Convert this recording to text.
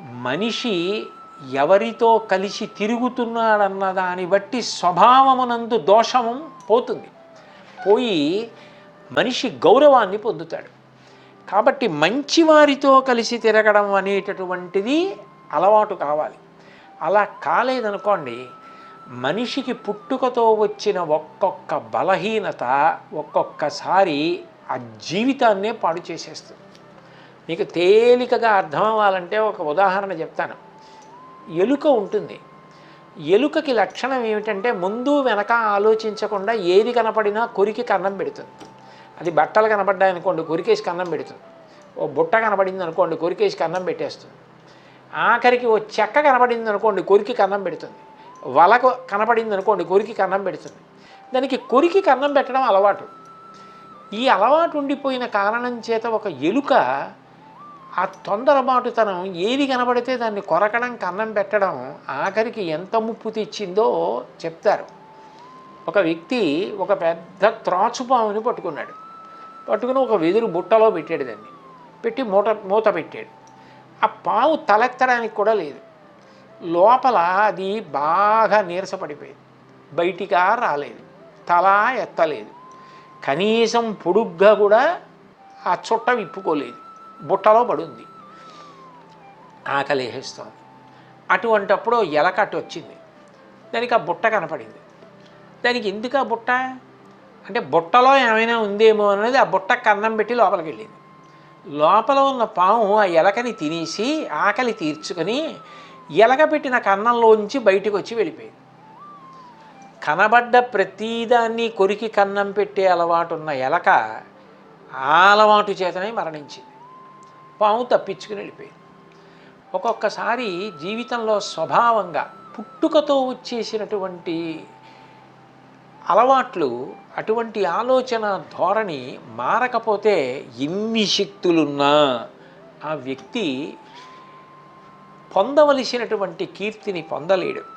మనిషి ఎవరితో కలిసి తిరుగుతున్నాడన్న దాన్ని బట్టి స్వభావమునందు దోషము పోతుంది. పోయి మనిషి గౌరవాన్ని పొందుతాడు. కాబట్టి మంచివారితో కలిసి తిరగడం అనేటటువంటిది అలవాటు కావాలి. అలా కాలేదనుకోండి మనిషికి పుట్టుకతో వచ్చిన ఒక్కొక్క బలహీనత ఒక్కొక్కసారి ఆ జీవితాన్నే పాడు చేసేస్తుంది. మీకు తేలికగా అర్థం అవ్వాలంటే ఒక ఉదాహరణ చెప్తాను. ఎలుక ఉంటుంది. ఎలుకకి లక్షణం ఏమిటంటే ముందు వెనక ఆలోచించకుండా ఏది కనపడినా కొరికి కన్నం పెడుతుంది. అది బట్టలు కనపడ్డాయనుకోండి కొరికేసి కన్నం పెడుతుంది. ఓ బుట్ట కనపడింది అనుకోండి కొరికేసి కన్నం పెట్టేస్తుంది. ఆఖరికి ఓ చెక్క కనపడింది అనుకోండి కొరికి కన్నం పెడుతుంది. వలకు కనపడింది అనుకోండి కొరికి కన్నం పెడుతుంది. దానికి కొరికి కన్నం పెట్టడం అలవాటు. ఈ అలవాటు ఉండిపోయిన కారణం చేత ఒక ఎలుక ఆ తొందరబాటుతనం ఏది కనబడితే దాన్ని కొరకడం కన్నం పెట్టడం ఆఖరికి ఎంత ముప్పు తెచ్చిందో చెప్తారు. ఒక వ్యక్తి ఒక పెద్ద త్రాచుపాముని పట్టుకున్నాడు. పట్టుకుని ఒక వెదురు బుట్టలో పెట్టాడు దాన్ని. పెట్టి మూట మూత పెట్టాడు. ఆ పాము తలెత్తడానికి కూడా లేదు. లోపల అది బాగా నీరసపడిపోయింది. బయటికా రాలేదు. తల ఎత్తలేదు. కనీసం పొడుగ్గా కూడా ఆ చుట్ట విప్పుకోలేదు. బుట్టలో పడుంది. ఆకలి వేస్తోంది అటువంటప్పుడు ఎలకట్టు వచ్చింది. దానికి ఆ బుట్ట కనపడింది. దానికి ఎందుకు ఆ బుట్ట? అంటే బుట్టలో ఏమైనా ఉందేమో అనేది ఆ బుట్ట కన్నం పెట్టి లోపలికి వెళ్ళింది. లోపల ఉన్న పాము ఆ ఎలకని తినేసి ఆకలి తీర్చుకొని ఎలక పెట్టిన కన్నంలోంచి బయటకు వచ్చి వెళ్ళిపోయింది. కనబడ్డ ప్రతిదాన్ని కొరికి కన్నం పెట్టే అలవాటు ఉన్న ఎలక ఆ అలవాటు చేతనే మరణించింది. పాము తప్పించుకుని వెళ్ళిపోయింది. ఒక్కొక్కసారి జీవితంలో స్వభావంగా పుట్టుకతో వచ్చేసినటువంటి అలవాట్లు అటువంటి ఆలోచన ధోరణి మారకపోతే ఎన్ని శక్తులున్నా ఆ వ్యక్తి పొందవలసినటువంటి కీర్తిని పొందలేడు.